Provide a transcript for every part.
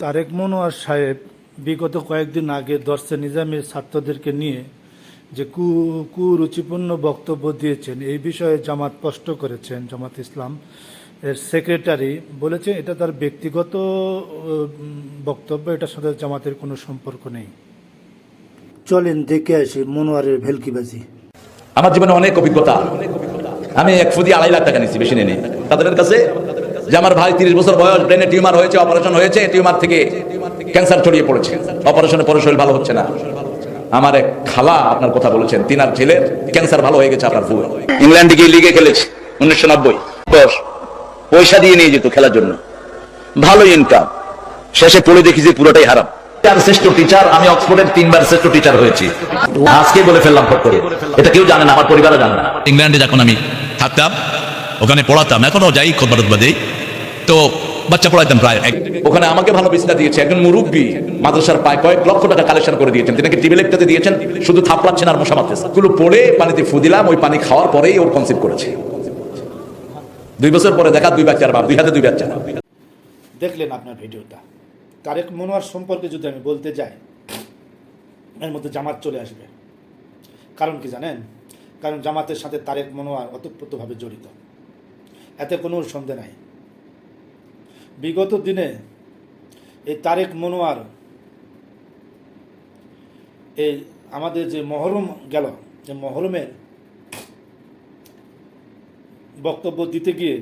তারেক মনোয়ার সাহেব বিগত কয়েকদিন আগে দর্শে নিজামের ছাত্রদেরকে নিয়ে যে কু কুরুচিপূর্ণ বক্তব্য দিয়েছেন এই বিষয়ে জামাত স্পষ্ট করেছেন জামাত ইসলাম এর সেক্রেটারি বলেছে এটা তার ব্যক্তিগত বক্তব্য এটার সাথে জামাতের কোনো সম্পর্ক নেই। চলেন দেখে আসি মনোয়ারের ভেলকিবাজি আমার জীবনে অনেক অভিজ্ঞতা। আমি এক ফুদি আড়াই লাখ টাকা নিচ্ছি বেশি নেই তাদের কাছে যে আমার ভাই তিরিশ বছর বয়স ব্রেনে টিউমার হয়েছে অপারেশন হয়েছে টিউমার থেকে ক্যান্সার ছড়িয়ে পড়েছে। অপারেশনে পরে শরীর ভালো হচ্ছে না। আমার এক খালা আপনার কথা বলেছেন তিনার ছেলের ক্যান্সার ভালো হয়ে গেছে আপনার ফুল ইংল্যান্ডে গিয়ে লিগে খেলেছে উনিশশো নব্বই। দশ পয়সা দিয়ে নিয়ে যেত খেলার জন্য। ভালো ইনকাম শেষে পড়ে দেখি যে পুরোটাই হারাম। শ্রেষ্ঠ টিচার আমি অক্সফোর্ডের তিনবার শ্রেষ্ঠ টিচার হয়েছি। আজকে বলে ফেললাম এটা কেউ জানে না আমার পরিবারও জানে না। ইংল্যান্ডে যখন আমি থাকতাম ওখানে পড়াতাম এখনও যাই দেই তো বাচ্চা পড়াইতাম প্রায় ওখানে আমাকে ভালো বিছনা দিয়েছে একজন মুরব্বী মাদ্রাসার পায় কয়েক লক্ষ টাকা কালেকশন করে দিয়েছেন। তিনি টিভি লিখতে দিয়েছেন শুধু থাপড়াচ্ছেন আর মশা মারতেছেনগুলো পড়ে পানিতে ফু দিলাম ওই পানি খাওয়ার পরেই ওর কনসিভ করেছে। দুই বছর পরে দেখা দুই বাচ্চার বাপ দুই হাতে দুই বাচ্চা। দেখলেন আপনার ভিডিওটা। তারেক মনোয়ার সম্পর্কে যদি আমি বলতে যাই এর মধ্যে জামাত চলে আসবে। কারণ কি জানেন? কারণ জামাতের সাথে তারেক মনোয়ার অতপ্রতভাবে জড়িত। এতে কোনো সন্দেহ নাই। বিগত দিনে এই তারেক মনোয়ার, এই আমাদের যে মহরম গেল, যে মহরমের বক্তব্য দিতে গিয়ে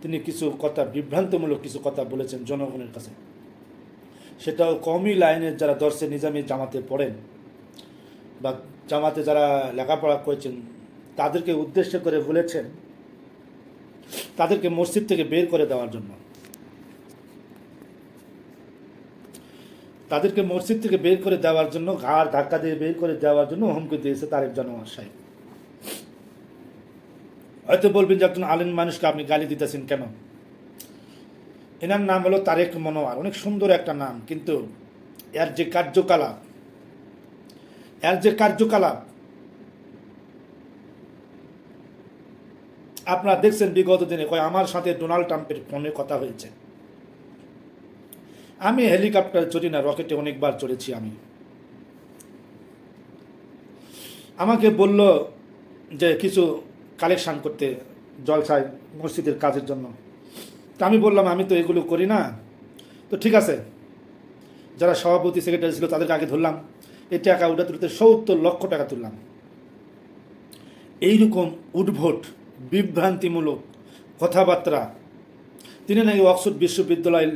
তিনি কিছু কথা, বিভ্রান্তমূলক কিছু কথা বলেছেন জনগণের কাছে। সেটাও কমই লাইনের যারা দর্শে নিজামি জামাতে পড়েন বা জামাতে যারা লেখাপড়া করেছেন, তাদেরকে উদ্দেশ্য করে বলেছেন তাদেরকে মসজিদ থেকে বের করে দেওয়ার জন্য। তাদেরকে মসজিদ থেকে বের করে দেওয়ার জন্য, ঘাড় ধাক্কা দিয়ে বের করে দেওয়ার জন্য হুমকি দিয়েছে তারেক জানোয়ার সাহেব। হয়তো বলবেন যে একজন আলিম মানুষকে আপনি গালি দিতেছেন কেন? এনার নাম হলো তারেক মনোয়ার, অনেক সুন্দর একটা নাম, কিন্তু এর যে কার্যকলাপ, এর যে কার্যকলাপ আপনারা দেখছেন বিগত দিনে কয় আমার সাথে ডোনাল্ড ট্রাম্পের ফোনে কথা হয়েছে। আমি হেলিকপ্টার চড়ি না, রকেটে অনেকবার চড়েছি আমি। আমাকে বলল যে কিছু কালেকশন করতে জলসায় মসজিদের কাজের জন্য। তা আমি বললাম, আমি তো এগুলো করি না। তো ঠিক আছে, যারা সভাপতি, সেক্রেটারি ছিল তাদেরকে আগে ধরলাম। এই টাকা উঠে তুলতে সত্তর লক্ষ টাকা তুললাম। এইরকম উদ্ভট বিভ্রান্তিমূলক কথাবার্তা। তিনি নাকি অক্সফোর্ড বিশ্ববিদ্যালয়ে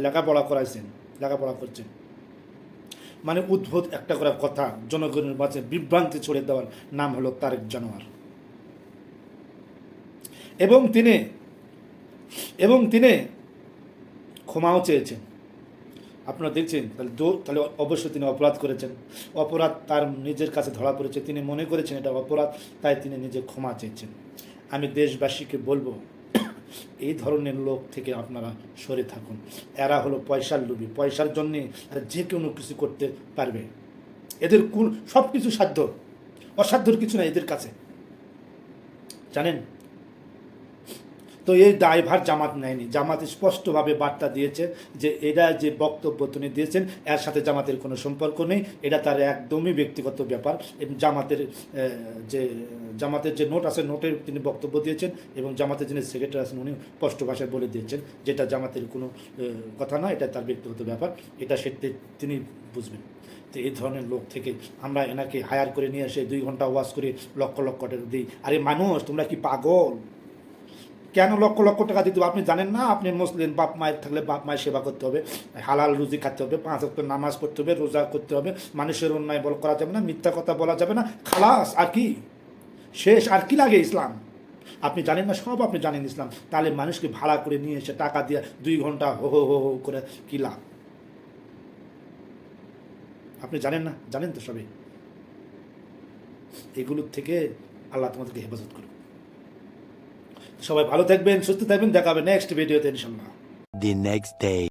লেখাপড়া করাইছেন, লেখাপড়া করছেন। মানে উদ্ভুত একটা করে কথা, জনগণের মাঝে বিভ্রান্তি ছড়িয়ে দেওয়ার নাম হলো তারেক জানোয়ার। এবং তিনি এবং তিনি ক্ষমাও চেয়েছেন। আপনারা দেখছেন, তাহলে দো- তাহলে অবশ্যই তিনি অপরাধ করেছেন। অপরাধ তার নিজের কাছে ধরা পড়েছে। তিনি মনে করেছেন এটা অপরাধ, তাই তিনি নিজে ক্ষমা চেয়েছেন। আমি দেশবাসীকে বলব, এই ধরনের লোক থেকে আপনারা সরে থাকুন। এরা হলো পয়সার লোভী। পয়সার জন্যে যে কোনো কিছু করতে পারবে। এদের কোন সব কিছু সাধ্য। অসাধ্যর কিছু না এদের কাছে। জানেন? তো এই দায়ভার জামাত নেয়নি। জামাত স্পষ্টভাবে বার্তা দিয়েছে যে এরা যে বক্তব্য তিনি দিয়েছেন, এর সাথে জামাতের কোনো সম্পর্ক নেই। এটা তার একদমই ব্যক্তিগত ব্যাপার। এবং জামাতের যে জামাতের যে নোট আছে, নোটের তিনি বক্তব্য দিয়েছেন এবং জামাতের যিনি সেক্রেটারি আছেন উনি স্পষ্ট ভাষায় বলে দিয়েছেন যেটা জামাতের কোনো কথা না, এটা তার ব্যক্তিগত ব্যাপার। এটা সে তিনি বুঝবেন। তো এই ধরনের লোক থেকে আমরা এনাকে হায়ার করে নিয়ে এসে দুই ঘণ্টা ওয়াশ করে লক্ষ লক্ষ টাকা দিই। আরে মানুষ, তোমরা কি পাগল? কেন লক্ষ লক্ষ টাকা দিতে হবে? আপনি জানেন না? আপনি মুসলিম, বাপ মায়ের থাকলে বাপ মায়ের সেবা করতে হবে, হালাল রুজি খাতে হবে, পাঁচ অক্ট নামাজ পড়তে হবে, রোজা করতে হবে, মানুষের অন্যায় বল করা যাবে না, মিথ্যা কথা বলা যাবে না, খালাস, আর কি? শেষ, আর কি লাগে ইসলাম? আপনি জানেন না? সব আপনি জানেন ইসলাম। তাহলে মানুষকে ভাড়া করে নিয়ে এসে টাকা দিয়ে দুই ঘণ্টা হো হো হো করে কি লাভ? আপনি জানেন না? জানেন তো সবই এগুলোর থেকে আল্লাহ তোমাদেরকে হেফাজত করুন সবাই ভালো থাকবেন সুস্থ থাকবেন দেখা হবে নেক্সট ভিডিওতে ইনশাল্লাহ দি নেক্সট day.